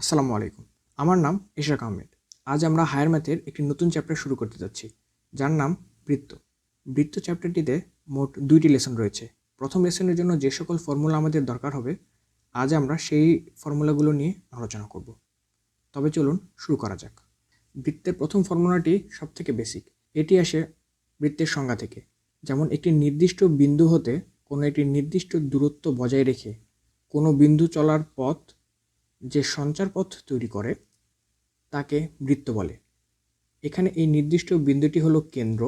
আসসালামু আলাইকুম। আমার নাম ইশরাক আহমেদ। আজ আমরা হায়ার ম্যাথের একটি নতুন চ্যাপ্টার শুরু করতে যাচ্ছি। যার নাম বৃত্ত। বৃত্ত চ্যাপ্টারটিতে মোট দুইটি লেসন রয়েছে। প্রথম লেসনের জন্য যে সকল ফর্মুলা আমাদের দরকার হবে, আজ আমরা সেই ফর্মুলাগুলো নিয়ে আলোচনা করব। তবে চলুন শুরু করা যাক। বৃত্তের প্রথম ফর্মুলাটি সবথেকে বেসিক এটি আসে বৃত্তের সংজ্ঞা থেকে। যেমন একটি নির্দিষ্ট বিন্দু হতে কোনো একটি নির্দিষ্ট দূরত্ব বজায় রেখে কোনো বিন্দু চলার পথ যে সঞ্চার পথ তৈরি করে, তাকে বৃত্ত বলে। এখানে এই নির্দিষ্ট বিন্দুটি হলো কেন্দ্র,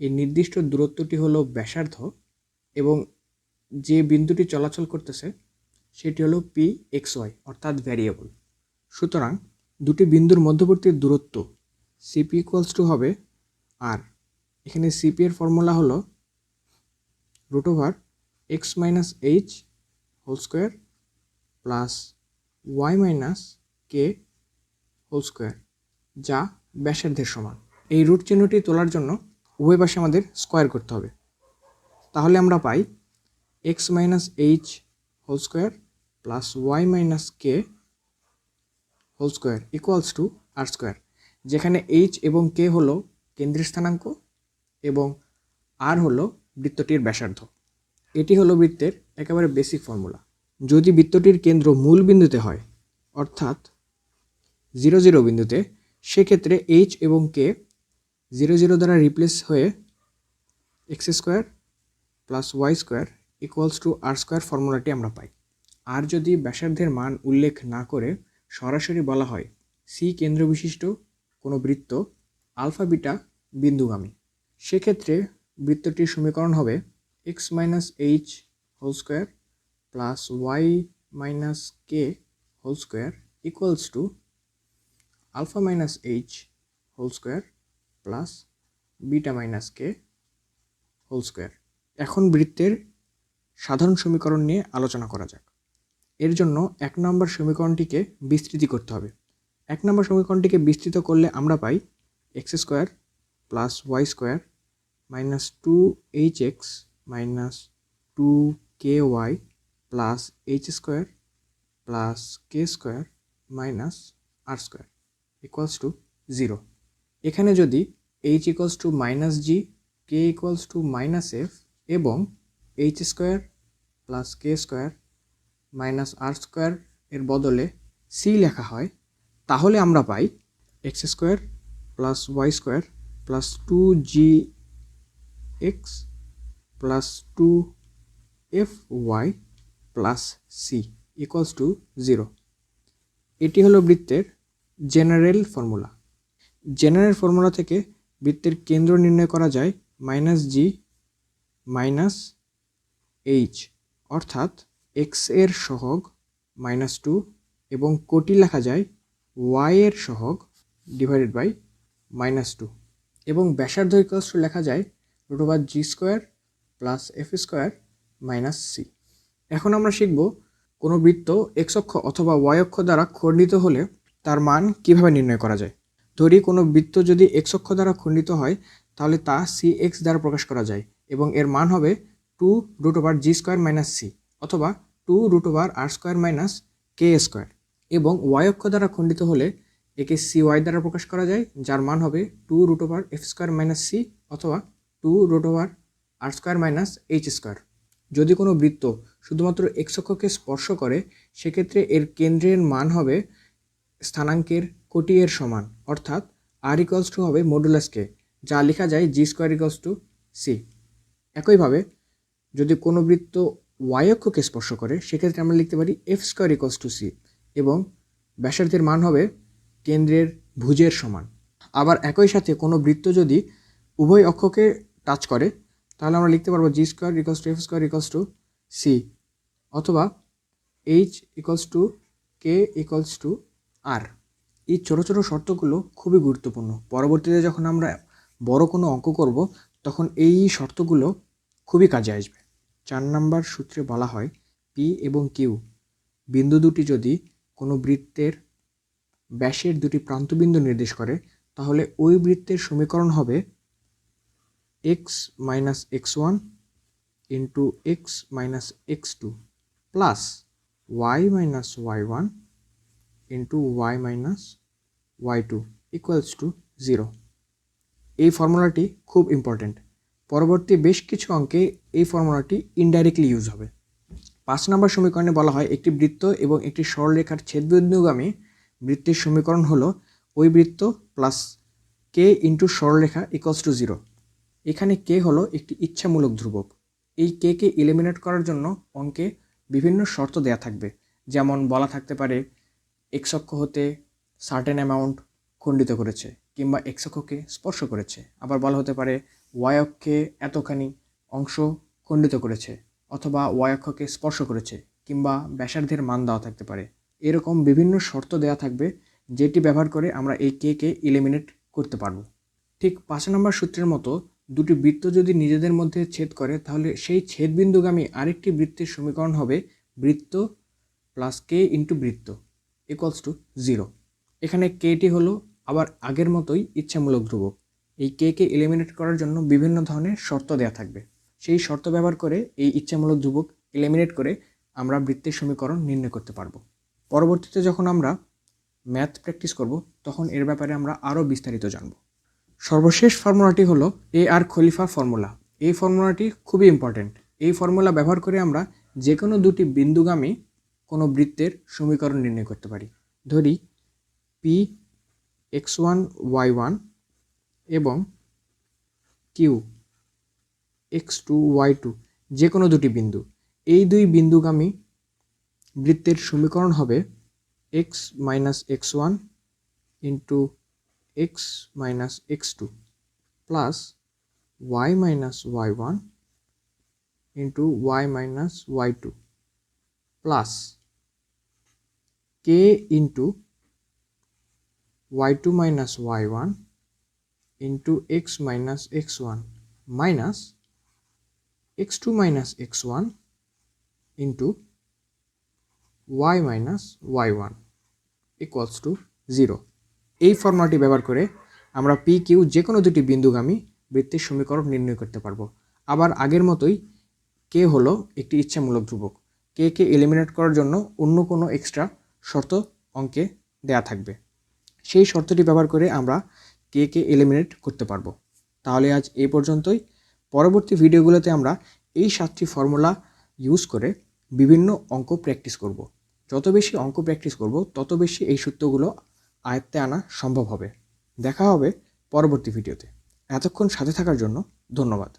এই নির্দিষ্ট দূরত্বটি হলো ব্যাসার্ধ, এবং যে বিন্দুটি চলাচল করতেছে, সেটি হলো পি এক্স ওয়াই অর্থাৎ ভ্যারিয়েবল সুতরাং দুটি বিন্দুর মধ্যবর্তী দূরত্ব সিপি ইকুয়ালস টু হবে আর এখানে সিপি এর ফর্মুলা হলো root over X minus H whole square plus Y minus K whole square যা ব্যাসার্ধের সমান। এই রুট চিহ্নটি তোলার জন্য উভয় পাশে আমাদের স্কোয়ার করতে হবে। তাহলে আমরা পাই X minus H whole square plus Y minus K whole square equals to R square যেখানে এইচ এবং কে হলো কেন্দ্রের স্থানাঙ্ক এবং আর হলো বৃত্তটির ব্যাসার্ধ। এটি হলো বৃত্তের একেবারে বেসিক ফর্মুলা যদি বৃত্তটির কেন্দ্র মূল বিন্দুতে হয়, অর্থাৎ জিরো জিরো বিন্দুতে, সেক্ষেত্রে এইচ এবং কে জিরো জিরো দ্বারা রিপ্লেস হয়ে X square plus Y square equals to R square ফর্মুলাটি আমরা পাই। আর যদি ব্যাসার্ধের মান উল্লেখ না করে সরাসরি বলা হয় সি কেন্দ্র বিশিষ্ট কোনো বৃত্ত আলফা বিটা বিন্দুগামী, সেক্ষেত্রে বৃত্তটির সমীকরণ হবে X minus H whole square plus Y minus K whole square equals to alpha minus H whole square plus beta minus K whole square এখন বৃত্তের সাধারণ সমীকরণ নিয়ে আলোচনা করা যাক। এর জন্য এক নম্বর সমীকরণটিকে বিস্তৃতি করতে হবে। এক নম্বর সমীকরণটিকে বিস্তৃত করলে আমরা পাই X square plus Y square minus two H X minus two K Y plus H square plus K square minus R square equals to zero এখানে যদি H equals to minus G K equals to minus F এবং H square plus K square minus R square এর বদলে C লেখা হয়, তাহলে আমরা পাই X square plus Y square plus two G X plus two F Y plus C equals to zero এটি হলো বৃত্তের জেনারেল ফর্মুলা জেনারেল ফর্মুলা থেকে বৃত্তের কেন্দ্র নির্ণয় করা যায় মাইনাস জি মাইনাস এইচ অর্থাৎ এক্সের সহগ মাইনাস টু এবং কোটি লেখা যায় ওয়াই এর সহগ ডিভাইডেড বাই মাইনাস টু এবং ব্যাসার্ধ ইকুয়ালস টু লেখা যায় root over G square plus F square minus C এখন আমরা শিখব কোনো বৃত্ত এক্স অক্ষ অথবা ওয়াই অক্ষ দ্বারা খণ্ডিত হলে তার মান কীভাবে নির্ণয় করা যায়। ধরি কোনো বৃত্ত যদি এক্স অক্ষ দ্বারা খণ্ডিত হয়, তাহলে তা সি এক্স দ্বারা প্রকাশ করা যায় এবং এর মান হবে two root over G square minus C অথবা two root over R square minus K square এবং ওয়াই অক্ষ দ্বারা খণ্ডিত হলে একে সি ওয়াই দ্বারা প্রকাশ করা যায়, যার মান হবে two root over F square minus C অথবা two root over R square minus H square যদি কোনো বৃত্ত শুধুমাত্র এক্স অক্ষকে স্পর্শ করে, সেক্ষেত্রে এর কেন্দ্রের মান হবে স্থানাঙ্কের কোটি এর সমান, অর্থাৎ আর ইকলস টু হবে মডুলাসকে যা লেখা যায় G square equals to C একইভাবে, যদি কোনো বৃত্ত ওয়াই অক্ষকে স্পর্শ করে, সেক্ষেত্রে আমরা লিখতে পারি F square equals to C এবং ব্যাসার্ধের মান হবে কেন্দ্রের ভুজের সমান। আবার একই সাথে কোনো বৃত্ত যদি উভয় অক্ষকে টাচ করে, তাহলে আমরা লিখতে পারব G square equals to F square equals to C অথবা H equals to K equals to R এই ছোটো ছোটো শর্তগুলো খুবই গুরুত্বপূর্ণ। পরবর্তীতে যখন আমরা বড় কোনো অঙ্ক করব, তখন এই শর্তগুলো খুবই কাজে আসবে। চার নাম্বার সূত্রে বলা হয় পি এবং কিউ বিন্দু দুটি যদি কোনো বৃত্তের ব্যাসের দুটি প্রান্তবিন্দু নির্দেশ করে, তাহলে ওই বৃত্তের সমীকরণ হবে X minus X one into X minus X two plus Y minus Y one into Y minus Y two equals to zero এই ফর্মুলাটি খুব ইম্পর্ট্যান্ট পরবর্তী বেশ কিছু অঙ্কে এই ফর্মুলাটি ইনডাইরেক্টলি ইউজ হবে। পাঁচ নম্বর সমীকরণে বলা হয় একটি বৃত্ত এবং একটি সরলরেখার ছেদবিন্দুগামী বৃত্তের সমীকরণ হলো ওই বৃত্ত প্লাস কে ইন্টু সরলরেখা ইকুয়ালস টু জিরো এখানে কে হলো একটি ইচ্ছামূলক ধ্রুবক। এই কে কে এলিমিনেট করার জন্য অঙ্কে বিভিন্ন শর্ত দেয়া থাকবে। যেমন বলা থাকতে পারে এক্স অক্ষ হতে সার্টেন অ্যামাউন্ট খণ্ডিত করেছে কিংবা এক্স অক্ষকে স্পর্শ করেছে। আবার বলা হতে পারে ওয়াই এতখানি অংশ খণ্ডিত করেছে অথবা ওয়াই স্পর্শ করেছে কিংবা ব্যাসার্ধের মান দেওয়া থাকতে পারে। এরকম বিভিন্ন শর্ত দেওয়া থাকবে, যেটি ব্যবহার করে আমরা এই কে কে এলিমিনেট করতে পারব। ঠিক পাঁচ নম্বর সূত্রের মতো দুটি বৃত্ত যদি নিজেদের মধ্যে ছেদ করে, তাহলে সেই ছেদবিন্দুগামী আরেকটি বৃত্তের সমীকরণ হবে বৃত্ত প্লাস কে ইন্টু বৃত্ত ইকুয়ালস টু জিরো এখানে কেটি হলো আবার আগের মতোই ইচ্ছামূলক ধ্রুবক। এই কে কে এলিমিনেট করার জন্য বিভিন্ন ধরনের শর্ত দেওয়া থাকবে। সেই শর্ত ব্যবহার করে এই ইচ্ছামূলক ধ্রুবক এলিমিনেট করে আমরা বৃত্তের সমীকরণ নির্ণয় করতে পারব। পরবর্তীতে যখন আমরা ম্যাথ প্র্যাকটিস করব, তখন এর ব্যাপারে আমরা আরও বিস্তারিত জানব। সর্বশেষ ফর্মুলাটি হলো এ আর খলিফা ফর্মুলা। এই ফর্মুলাটি খুবই ইম্পর্ট্যান্ট এই ফর্মুলা ব্যবহার করে আমরা যে কোনো দুটি বিন্দুগামী কোনো বৃত্তের সমীকরণ নির্ণয় করতে পারি। ধরি P X one Y one এবং Q X two Y two যে কোনো দুটি বিন্দু। এই দুই বিন্দুগামী বৃত্তের সমীকরণ হবে X minus X one into x minus x2 plus y minus y1 into y minus y2 plus k into y2 minus y1 into x minus x1 minus x2 minus x1 into y minus y1 equals to 0. এই ফর্মুলাটি ব্যবহার করে আমরা P Q যে কোনো দুটি বিন্দুগামী বৃত্তের সমীকরণ নির্ণয় করতে পারব। আবার আগের মতোই কে হলো একটি ইচ্ছামূলক ধ্রুবক। কে কে এলিমিনেট করার জন্য অন্য কোনো এক্সট্রা শর্ত অঙ্কে দেয়া থাকবে। সেই শর্তটি ব্যবহার করে আমরা কে কে এলিমিনেট করতে পারব। তাহলে আজ এই পর্যন্তই। পরবর্তী ভিডিওগুলোতে আমরা এই সাতটি ফর্মুলা ইউজ করে বিভিন্ন অঙ্ক প্র্যাকটিস করব। যত বেশি অঙ্ক প্র্যাকটিস করব, তত বেশি এই সূত্রগুলো আয়ত্তে আনা সম্ভব হবে। দেখা হবে পরবর্তী ভিডিওতে। এতক্ষণ সাথে থাকার জন্য ধন্যবাদ।